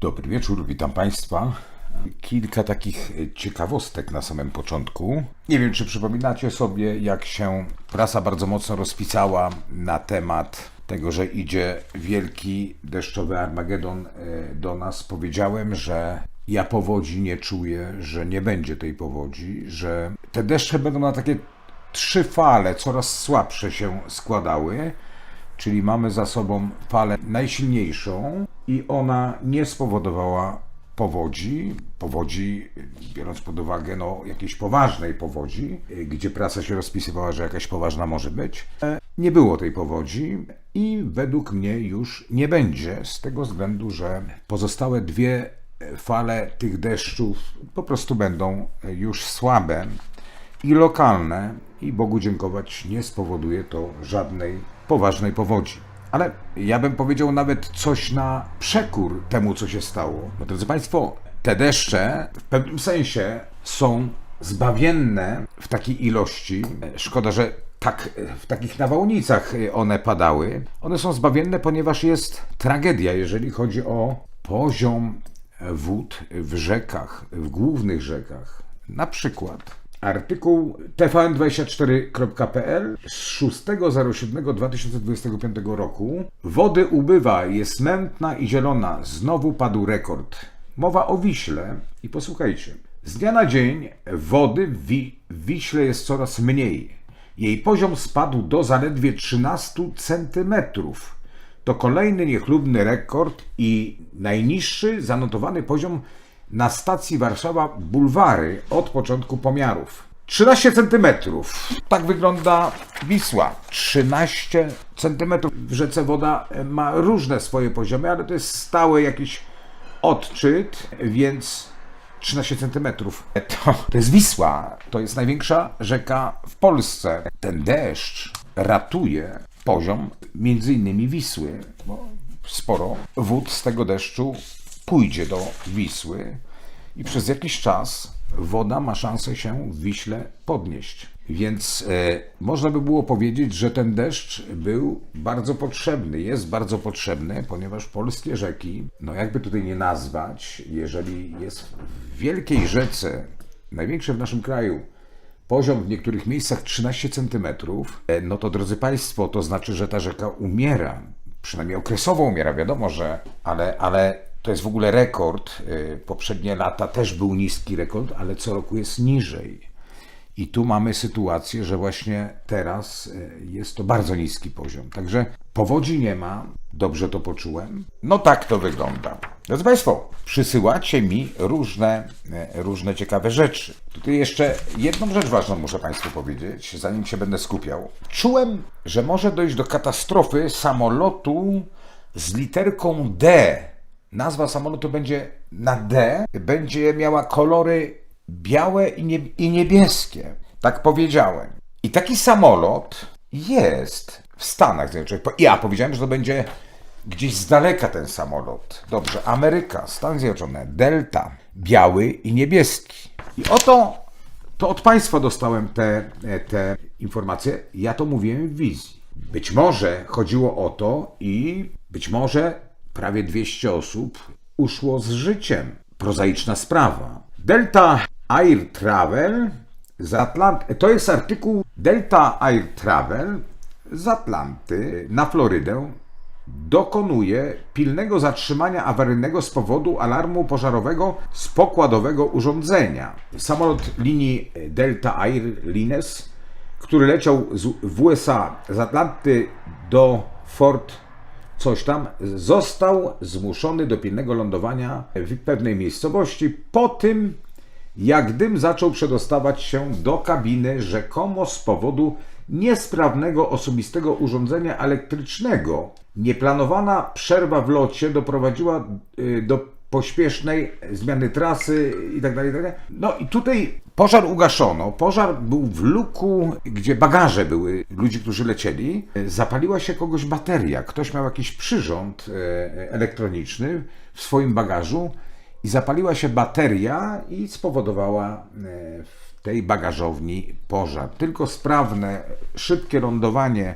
Dobry wieczór, witam Państwa. Kilka takich ciekawostek na samym początku. Nie wiem, czy przypominacie sobie, jak się prasa bardzo mocno rozpisała na temat tego, że idzie wielki deszczowy Armagedon e, do nas. Powiedziałem, że ja powodzi nie czuję, że nie będzie tej powodzi, że te deszcze będą na takie trzy fale, coraz słabsze się składały czyli mamy za sobą falę najsilniejszą i ona nie spowodowała powodzi, powodzi, biorąc pod uwagę no, jakiejś poważnej powodzi, gdzie prasa się rozpisywała, że jakaś poważna może być. Nie było tej powodzi i według mnie już nie będzie, z tego względu, że pozostałe dwie fale tych deszczów po prostu będą już słabe i lokalne i Bogu dziękować nie spowoduje to żadnej poważnej powodzi. Ale ja bym powiedział nawet coś na przekór temu, co się stało. Bo drodzy Państwo, te deszcze w pewnym sensie są zbawienne w takiej ilości. Szkoda, że tak w takich nawałnicach one padały. One są zbawienne, ponieważ jest tragedia, jeżeli chodzi o poziom wód w rzekach, w głównych rzekach. Na przykład Artykuł tvn24.pl z 6.07.2025 roku. Wody ubywa, jest mętna i zielona. Znowu padł rekord. Mowa o Wiśle i posłuchajcie. Z dnia na dzień wody w, Wi- Wiśle jest coraz mniej. Jej poziom spadł do zaledwie 13 centymetrów. To kolejny niechlubny rekord i najniższy zanotowany poziom na stacji Warszawa Bulwary od początku pomiarów. 13 centymetrów. Tak wygląda Wisła. 13 centymetrów. W rzece woda ma różne swoje poziomy, ale to jest stały jakiś odczyt, więc 13 centymetrów. To, to jest Wisła. To jest największa rzeka w Polsce. Ten deszcz ratuje poziom między innymi Wisły, bo sporo wód z tego deszczu pójdzie do Wisły i przez jakiś czas woda ma szansę się w Wiśle podnieść. Więc e, można by było powiedzieć, że ten deszcz był bardzo potrzebny, jest bardzo potrzebny, ponieważ polskie rzeki, no jakby tutaj nie nazwać, jeżeli jest w wielkiej rzece, największej w naszym kraju, poziom w niektórych miejscach 13 cm, no to drodzy Państwo, to znaczy, że ta rzeka umiera. Przynajmniej okresowo umiera, wiadomo, że, ale, ale to jest w ogóle rekord. Y, Poprzednie lata też był niski rekord, ale co roku jest niżej. I tu mamy sytuację, że właśnie teraz y, jest to bardzo niski poziom. Także powodzi nie ma, dobrze to poczułem. No tak to wygląda. Drodzy Państwo, przysyłacie mi różne, y, różne ciekawe rzeczy. Tutaj jeszcze jedną rzecz ważną muszę Państwu powiedzieć, zanim się będę skupiał. Czułem, że może dojść do katastrofy samolotu z literką D nazwa samolotu będzie na D, będzie miała kolory białe i, nie, i niebieskie. Tak powiedziałem. I taki samolot jest w Stanach Zjednoczonych. Ja powiedziałem, że to będzie gdzieś z daleka ten samolot. Dobrze, Ameryka, Stany Zjednoczone, Delta, biały i niebieski. I oto to od Państwa dostałem te, te informacje. Ja to mówiłem w wizji. Być może chodziło o to i być może prawie 200 osób uszło z życiem. Prozaiczna sprawa. Delta Air Travel z Atlanty. To jest artykuł Delta Air Travel z Atlanty na Florydę dokonuje pilnego zatrzymania awaryjnego z powodu alarmu pożarowego z pokładowego urządzenia. Samolot linii Delta Airlines, który leciał z, w USA z Atlanty do Fort coś tam, został zmuszony do pilnego lądowania w pewnej miejscowości po tym, jak dym zaczął przedostawać się do kabiny rzekomo z powodu niesprawnego osobistego urządzenia elektrycznego. Nieplanowana przerwa w locie doprowadziła y, do pośpiesznej zmiany trasy itd. Tak itd. Tak no i tutaj pożar ugaszono. Pożar był w luku, gdzie bagaże były ludzi, którzy lecieli. Zapaliła się kogoś bateria. Ktoś miał jakiś przyrząd e, elektroniczny w swoim bagażu i zapaliła się bateria i spowodowała e, w tej bagażowni pożar. Tylko sprawne, szybkie lądowanie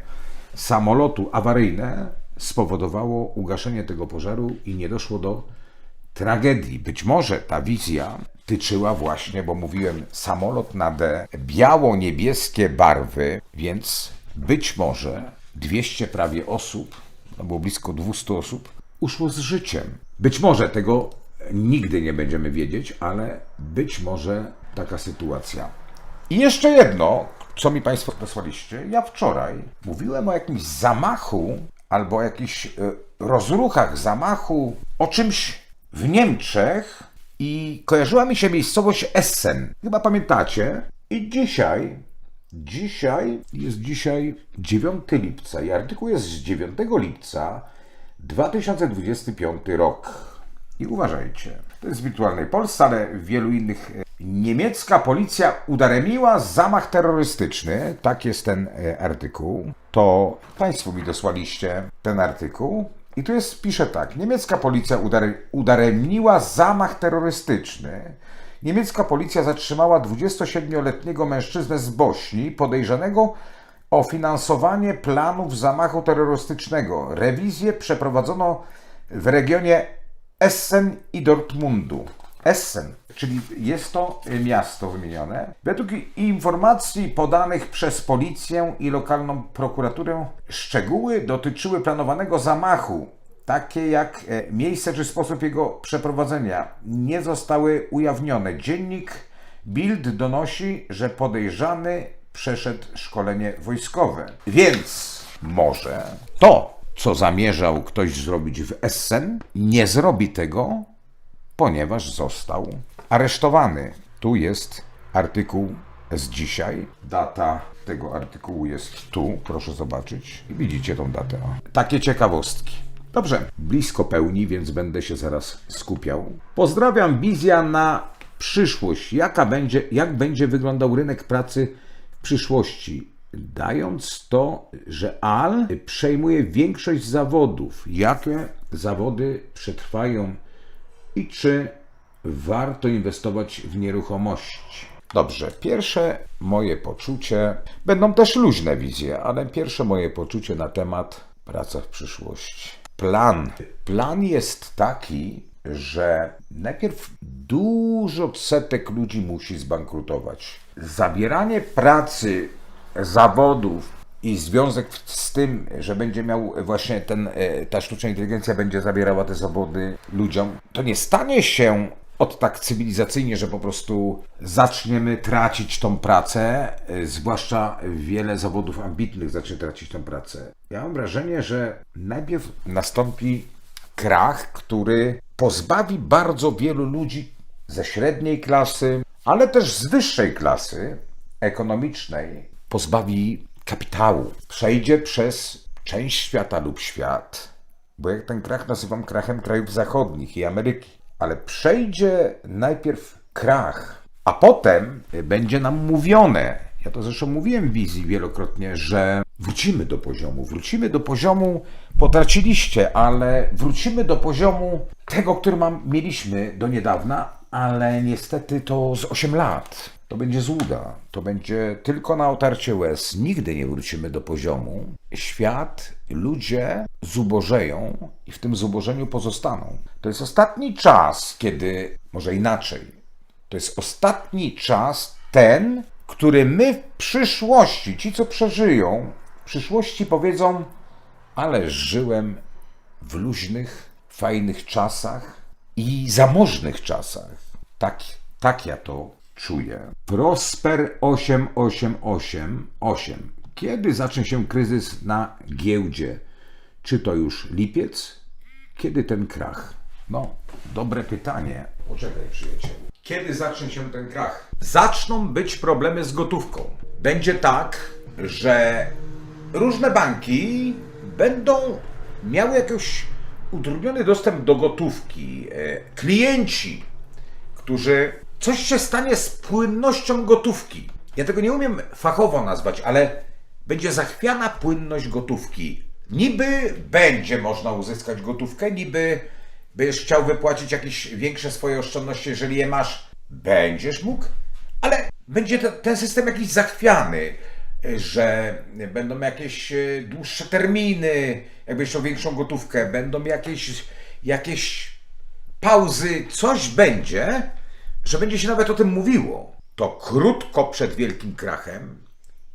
samolotu awaryjne spowodowało ugaszenie tego pożaru i nie doszło do tragedii. Być może ta wizja tyczyła właśnie, bo mówiłem, samolot na D, biało-niebieskie barwy, więc być może 200 prawie osób, no było blisko 200 osób, uszło z życiem. Być może tego nigdy nie będziemy wiedzieć, ale być może taka sytuacja. I jeszcze jedno, co mi Państwo wysłaliście. Ja wczoraj mówiłem o jakimś zamachu albo o jakichś e, rozruchach zamachu, o czymś w Niemczech i kojarzyła mi się miejscowość Essen. Chyba pamiętacie? I dzisiaj, dzisiaj, jest dzisiaj 9 lipca i artykuł jest z 9 lipca 2025 rok. I uważajcie, to jest w wirtualnej Polsce, ale w wielu innych. e, Niemiecka policja udaremniła zamach terrorystyczny. Tak jest ten e, artykuł. To Państwo mi dosłaliście ten artykuł. I tu jest, pisze tak. Niemiecka policja udare, udaremniła zamach terrorystyczny. Niemiecka policja zatrzymała 27-letniego mężczyznę z Bośni podejrzanego o finansowanie planów zamachu terrorystycznego. Rewizję przeprowadzono w regionie Essen i Dortmundu. Essen, czyli jest to miasto wymienione. Według informacji podanych przez policję i lokalną prokuraturę, szczegóły dotyczyły planowanego zamachu, takie jak e, miejsce czy sposób jego przeprowadzenia, nie zostały ujawnione. Dziennik Bild donosi, że podejrzany przeszedł szkolenie wojskowe. Więc może to, co zamierzał ktoś zrobić w Essen, nie zrobi tego, ponieważ został aresztowany. Tu jest artykuł z dzisiaj. Data tego artykułu jest tu, proszę zobaczyć. Widzicie tą datę. Takie ciekawostki. Dobrze, blisko pełni, więc będę się zaraz skupiał. Pozdrawiam wizja na przyszłość. Jaka będzie, jak będzie wyglądał rynek pracy w przyszłości? Dając to, że AL przejmuje większość zawodów. Jakie zawody przetrwają i czy warto inwestować w nieruchomości. Dobrze, pierwsze moje poczucie, będą też luźne wizje, ale pierwsze moje poczucie na temat praca w przyszłości. Plan. Plan jest taki, że najpierw dużo setek ludzi musi zbankrutować. Zabieranie pracy, zawodów i związek z tym, że będzie miał właśnie ten, e, ta sztuczna inteligencja będzie zabierała te zawody ludziom, to nie stanie się od tak cywilizacyjnie, że po prostu zaczniemy tracić tą pracę, e, zwłaszcza wiele zawodów ambitnych zacznie tracić tą pracę. Ja mam wrażenie, że najpierw nastąpi krach, który pozbawi bardzo wielu ludzi ze średniej klasy, ale też z wyższej klasy ekonomicznej, pozbawi kapitału. Przejdzie przez część świata lub świat, bo jak ten krach nazywam krachem krajów zachodnich i Ameryki, ale przejdzie najpierw krach, a potem będzie nam mówione, ja to zresztą mówiłem w wizji wielokrotnie, że wrócimy do poziomu, wrócimy do poziomu, potraciliście, ale wrócimy do poziomu tego, który mam, mieliśmy do niedawna, ale niestety to z 8 lat. To będzie złuda, to będzie tylko na otarcie łez. Nigdy nie wrócimy do poziomu. Świat, ludzie zubożeją i w tym zubożeniu pozostaną. To jest ostatni czas, kiedy, może inaczej, to jest ostatni czas ten, który my w przyszłości, ci co przeżyją, w przyszłości powiedzą, ale żyłem w luźnych, fajnych czasach i zamożnych czasach. Tak, tak ja to czuję. Prosper 8888. Kiedy zacznie się kryzys na giełdzie? Czy to już lipiec? Kiedy ten krach? No, dobre pytanie. Poczekaj, przyjacielu. Kiedy zacznie się ten krach? Zaczną być problemy z gotówką. Będzie tak, że różne banki będą miały jakiś utrudniony dostęp do gotówki. E, Klienci, którzy coś się stanie z płynnością gotówki. Ja tego nie umiem fachowo nazwać, ale będzie zachwiana płynność gotówki. Niby będzie można uzyskać gotówkę, niby będziesz chciał wypłacić jakieś większe swoje oszczędności, jeżeli je masz, będziesz mógł, ale będzie te, ten system jakiś zachwiany, że będą jakieś e, dłuższe terminy, jakbyś chciał większą gotówkę, będą jakieś, jakieś pauzy coś będzie, że będzie się nawet o tym mówiło. To krótko przed wielkim krachem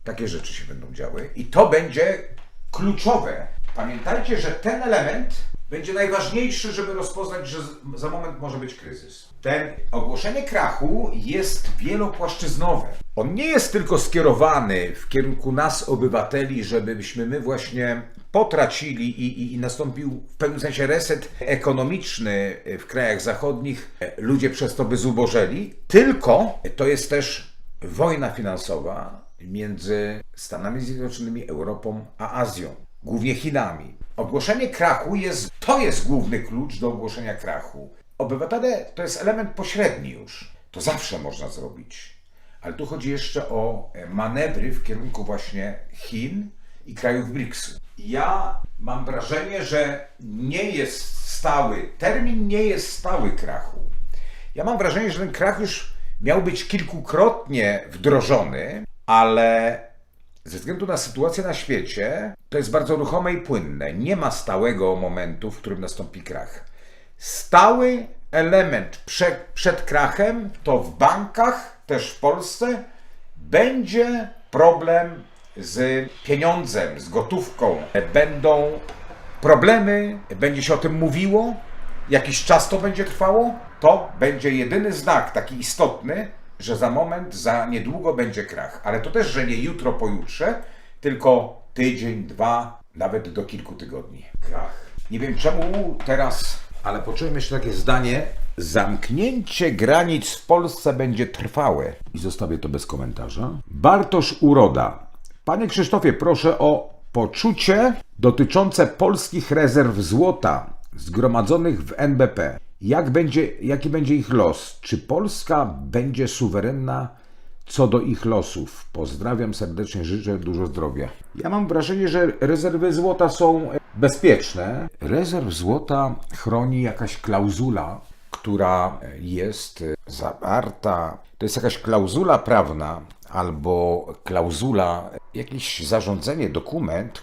takie rzeczy się będą działy i to będzie kluczowe. Pamiętajcie, że ten element będzie najważniejszy, żeby rozpoznać, że za moment może być kryzys. Ten ogłoszenie krachu jest wielopłaszczyznowe. On nie jest tylko skierowany w kierunku nas, obywateli, żebyśmy my właśnie potracili i, i, nastąpił w pewnym sensie reset ekonomiczny w krajach zachodnich, ludzie przez to by zubożeli, tylko to jest też wojna finansowa między Stanami Zjednoczonymi, Europą a Azją, głównie Chinami. Ogłoszenie krachu jest, to jest główny klucz do ogłoszenia krachu. Obywatele to jest element pośredni już. To zawsze można zrobić. Ale tu chodzi jeszcze o manewry w kierunku właśnie Chin i krajów BRICS-u. Ja mam wrażenie, że nie jest stały, termin nie jest stały krachu. Ja mam wrażenie, że ten krach już miał być kilkukrotnie wdrożony, ale ze względu na sytuację na świecie, to jest bardzo ruchome i płynne. Nie ma stałego momentu, w którym nastąpi krach. Stały element przed, przed krachem to w bankach, też w Polsce, będzie problem z pieniądzem, z gotówką. Będą problemy, będzie się o tym mówiło, jakiś czas to będzie trwało. To będzie jedyny znak taki istotny, że za moment, za niedługo będzie krach. Ale to też, że nie jutro, pojutrze, tylko tydzień, dwa, nawet do kilku tygodni. Krach. Nie wiem czemu teraz, ale poczułem jeszcze takie zdanie. Zamknięcie granic w Polsce będzie trwałe. I zostawię to bez komentarza. Bartosz Uroda. Panie Krzysztofie, proszę o poczucie dotyczące polskich rezerw złota zgromadzonych w NBP. Jak będzie, jaki będzie ich los? Czy Polska będzie suwerenna co do ich losów? Pozdrawiam serdecznie, życzę dużo zdrowia. Ja mam wrażenie, że rezerwy złota są bezpieczne. Rezerw złota chroni jakaś klauzula, która jest zawarta. To jest jakaś klauzula prawna albo klauzula, jakieś zarządzenie, dokument,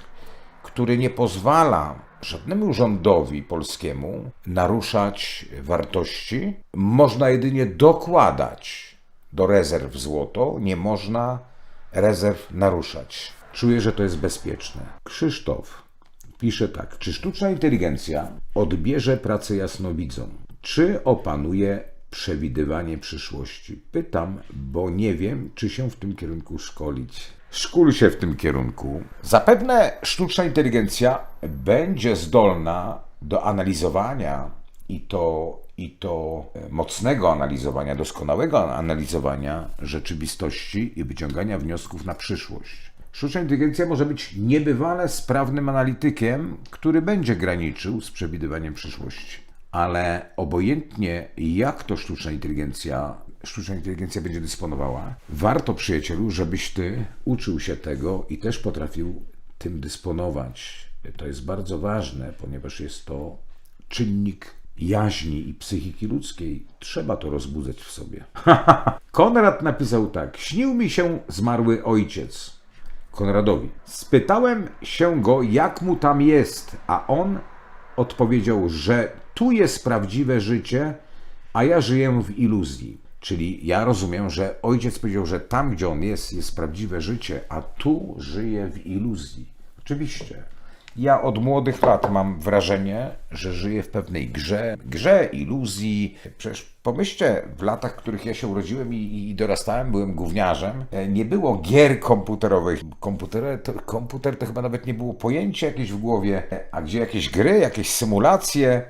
który nie pozwala żadnemu rządowi polskiemu naruszać wartości. Można jedynie dokładać do rezerw złoto, nie można rezerw naruszać. Czuję, że to jest bezpieczne. Krzysztof pisze tak: Czy sztuczna inteligencja odbierze pracę jasnowidzom? Czy opanuje przewidywanie przyszłości? Pytam, bo nie wiem, czy się w tym kierunku szkolić. Szkól się w tym kierunku. Zapewne sztuczna inteligencja będzie zdolna do analizowania i to, i to mocnego analizowania, doskonałego analizowania rzeczywistości i wyciągania wniosków na przyszłość. Sztuczna inteligencja może być niebywale sprawnym analitykiem, który będzie graniczył z przewidywaniem przyszłości. Ale obojętnie jak to sztuczna inteligencja, sztuczna inteligencja będzie dysponowała, warto przyjacielu, żebyś ty uczył się tego i też potrafił tym dysponować. To jest bardzo ważne, ponieważ jest to czynnik jaźni i psychiki ludzkiej. Trzeba to rozbudzać w sobie. Konrad napisał tak: Śnił mi się zmarły ojciec. Konradowi. Spytałem się go, jak mu tam jest, a on odpowiedział, że tu jest prawdziwe życie, a ja żyję w iluzji. Czyli ja rozumiem, że ojciec powiedział, że tam, gdzie on jest, jest prawdziwe życie, a tu żyje w iluzji. Oczywiście. Ja od młodych lat mam wrażenie, że żyję w pewnej grze, grze, iluzji. Przecież pomyślcie, w latach, w których ja się urodziłem i, i dorastałem, byłem gówniarzem, e, nie było gier komputerowych. Komputer to, komputer to chyba nawet nie było pojęcia jakieś w głowie, a gdzie jakieś gry, jakieś symulacje.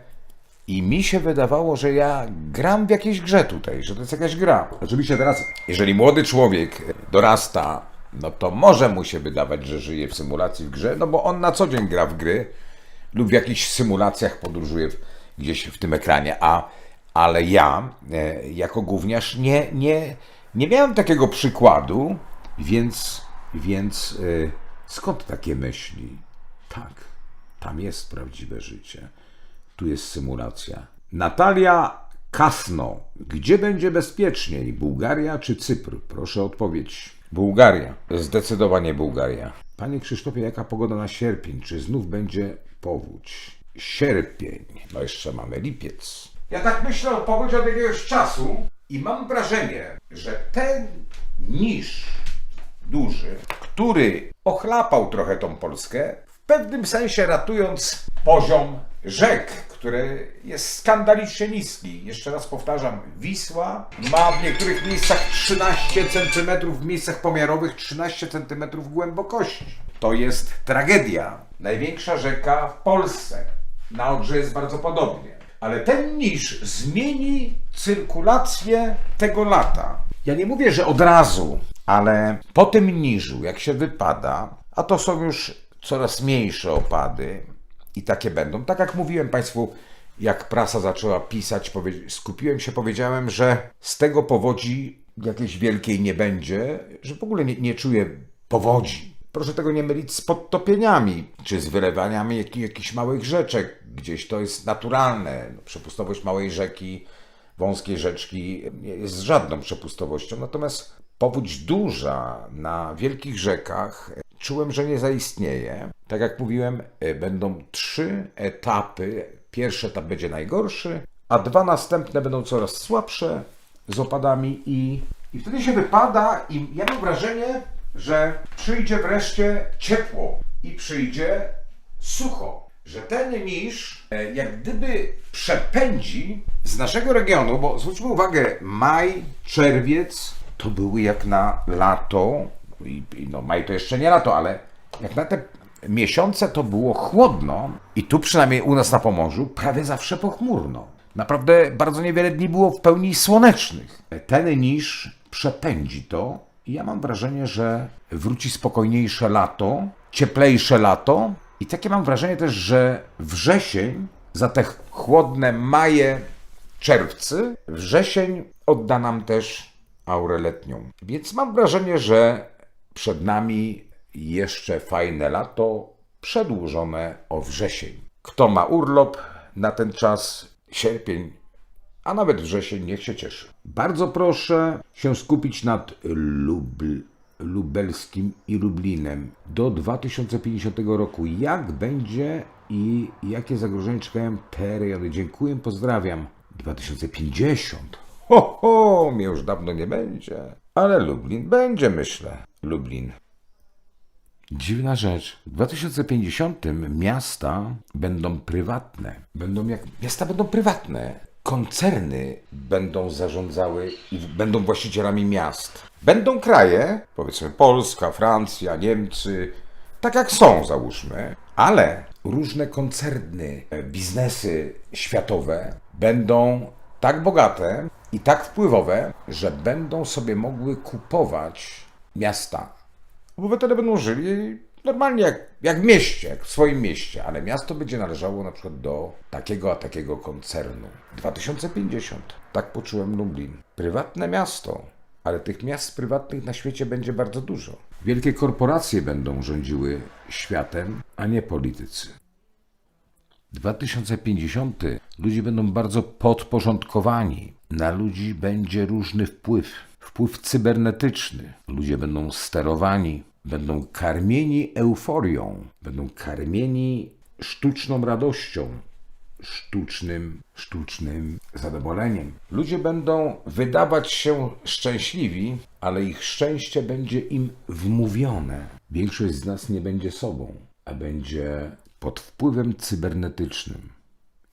I mi się wydawało, że ja gram w jakiejś grze tutaj, że to jest jakaś gra. Oczywiście teraz, jeżeli młody człowiek dorasta, no to może mu się wydawać, że żyje w symulacji w grze, no bo on na co dzień gra w gry lub w jakichś symulacjach podróżuje gdzieś w tym ekranie, a, ale ja e, jako gówniarz nie, nie, nie miałem takiego przykładu, więc, więc e, skąd takie myśli? Tak, tam jest prawdziwe życie. Tu jest symulacja. Natalia Kasno. Gdzie będzie bezpieczniej? Bułgaria czy Cypr? Proszę odpowiedź. Bułgaria. Zdecydowanie Bułgaria. Panie Krzysztofie, jaka pogoda na sierpień? Czy znów będzie powódź? Sierpień. No jeszcze mamy lipiec. Ja tak myślę o powodzie od jakiegoś czasu i mam wrażenie, że ten niż duży, który ochlapał trochę tą Polskę, w pewnym sensie ratując poziom rzek, który jest skandalicznie niski. Jeszcze raz powtarzam, Wisła ma w niektórych miejscach 13 cm, w miejscach pomiarowych 13 cm głębokości. To jest tragedia. Największa rzeka w Polsce. Na Odrze jest bardzo podobnie. Ale ten niż zmieni cyrkulację tego lata. Ja nie mówię, że od razu, ale po tym niżu, jak się wypada, a to są już coraz mniejsze opady i takie będą. Tak jak mówiłem Państwu, jak prasa zaczęła pisać, skupiłem się, powiedziałem, że z tego powodzi jakiejś wielkiej nie będzie, że w ogóle nie, nie czuję powodzi. Proszę tego nie mylić z podtopieniami, czy z wylewaniami jak, jakichś małych rzeczek. Gdzieś to jest naturalne. No, Przepustowość małej rzeki, wąskiej rzeczki jest żadną przepustowością. Natomiast powódź duża na wielkich rzekach czułem, że nie zaistnieje. Tak jak mówiłem, e, będą trzy etapy. Pierwszy etap będzie najgorszy, a dwa następne będą coraz słabsze z opadami i, i wtedy się wypada i ja mam wrażenie, że przyjdzie wreszcie ciepło i przyjdzie sucho. Że ten niż e, jak gdyby przepędzi z naszego regionu, bo zwróćmy uwagę, maj, czerwiec to były jak na lato, i, i no maj to jeszcze nie lato, ale jak na te miesiące to było chłodno i tu przynajmniej u nas na Pomorzu prawie zawsze pochmurno. Naprawdę bardzo niewiele dni było w pełni słonecznych. Ten niż przepędzi to i ja mam wrażenie, że wróci spokojniejsze lato, cieplejsze lato i takie mam wrażenie też, że wrzesień za te chłodne maje, czerwcy, wrzesień odda nam też aurę letnią. Więc mam wrażenie, że przed nami jeszcze fajne lato, przedłużone o wrzesień. Kto ma urlop na ten czas, sierpień, a nawet wrzesień, niech się cieszy. Bardzo proszę się skupić nad Lubl, Lubelskim i Lublinem do 2050 roku. Jak będzie i jakie zagrożenia czekają te rejony? Dziękuję, pozdrawiam. 2050. Ho, ho, mnie już dawno nie będzie. Ale Lublin będzie, myślę. Lublin. Dziwna rzecz. W 2050 miasta będą prywatne. Będą jak. Miasta będą prywatne. Koncerny będą zarządzały i będą właścicielami miast. Będą kraje, powiedzmy Polska, Francja, Niemcy, tak jak są, załóżmy, ale różne koncerny, e, biznesy światowe będą tak bogate i tak wpływowe, że będą sobie mogły kupować miasta. Obywatele będą żyli normalnie jak, jak w mieście, jak w swoim mieście, ale miasto będzie należało na przykład do takiego a takiego koncernu. 2050. Tak poczułem Lublin. Prywatne miasto, ale tych miast prywatnych na świecie będzie bardzo dużo. Wielkie korporacje będą rządziły światem, a nie politycy. 2050 ludzie będą bardzo podporządkowani. Na ludzi będzie różny wpływ, wpływ cybernetyczny. Ludzie będą sterowani, będą karmieni euforią, będą karmieni sztuczną radością, sztucznym, sztucznym zadowoleniem. Ludzie będą wydawać się szczęśliwi, ale ich szczęście będzie im wmówione. Większość z nas nie będzie sobą, a będzie pod wpływem cybernetycznym.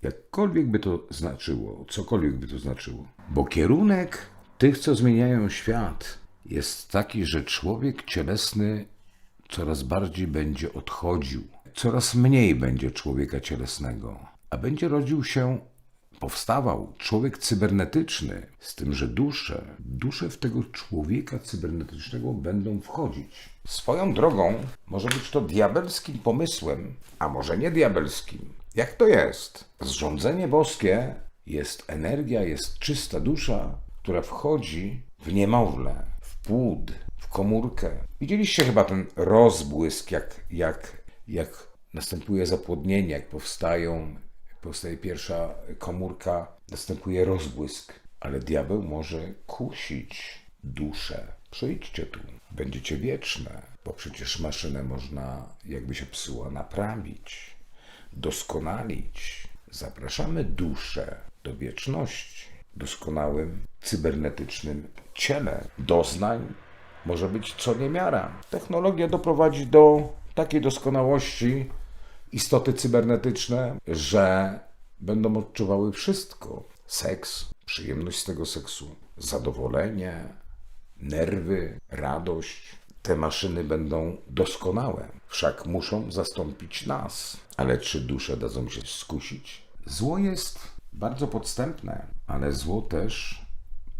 Jakkolwiek by to znaczyło, cokolwiek by to znaczyło. Bo kierunek tych, co zmieniają świat, jest taki, że człowiek cielesny coraz bardziej będzie odchodził. Coraz mniej będzie człowieka cielesnego, a będzie rodził się, powstawał człowiek cybernetyczny, z tym, że dusze, dusze w tego człowieka cybernetycznego będą wchodzić. Swoją drogą może być to diabelskim pomysłem, a może nie diabelskim. Jak to jest? Zrządzenie boskie jest energia, jest czysta dusza, która wchodzi w niemowlę, w płód, w komórkę. Widzieliście chyba ten rozbłysk, jak, jak, jak następuje zapłodnienie, jak powstają, powstaje pierwsza komórka, następuje rozbłysk. Ale diabeł może kusić duszę. Przyjdźcie tu, będziecie wieczne, bo przecież maszynę można, jakby się psuła, naprawić, doskonalić. Zapraszamy duszę do wieczności. Doskonałym cybernetycznym ciele doznań może być co niemiara. Technologia doprowadzi do takiej doskonałości istoty cybernetyczne, że będą odczuwały wszystko. Seks, przyjemność z tego seksu, zadowolenie, nerwy, radość. Te maszyny będą doskonałe, wszak muszą zastąpić nas. Ale czy dusze dadzą się skusić? Zło jest bardzo podstępne, ale zło też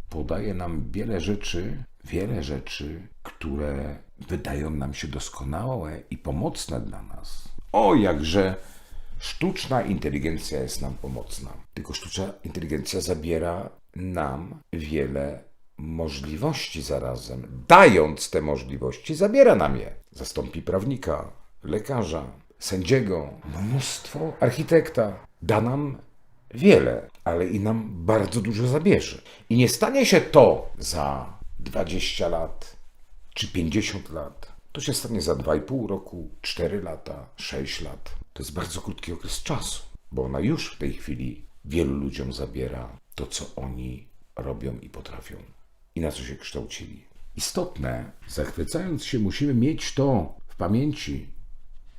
podaje nam wiele rzeczy, wiele rzeczy, które wydają nam się doskonałe i pomocne dla nas. O, jakże sztuczna inteligencja jest nam pomocna. Tylko sztuczna inteligencja zabiera nam wiele możliwości zarazem. Dając te możliwości, zabiera nam je. Zastąpi prawnika, lekarza, sędziego, mnóstwo architekta. Da nam wiele, ale i nam bardzo dużo zabierze. I nie stanie się to za 20 lat czy 50 lat. To się stanie za 2,5 roku, 4 lata, 6 lat. To jest bardzo krótki okres czasu, bo ona już w tej chwili wielu ludziom zabiera to, co oni robią i potrafią i na co się kształcili. Istotne, zachwycając się, musimy mieć to w pamięci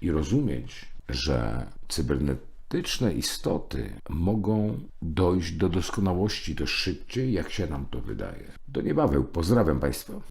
i rozumieć, że cybernetyczne istoty mogą dojść do doskonałości to szybciej, jak się nam to wydaje. Do niebaweł. Pozdrawiam Państwa.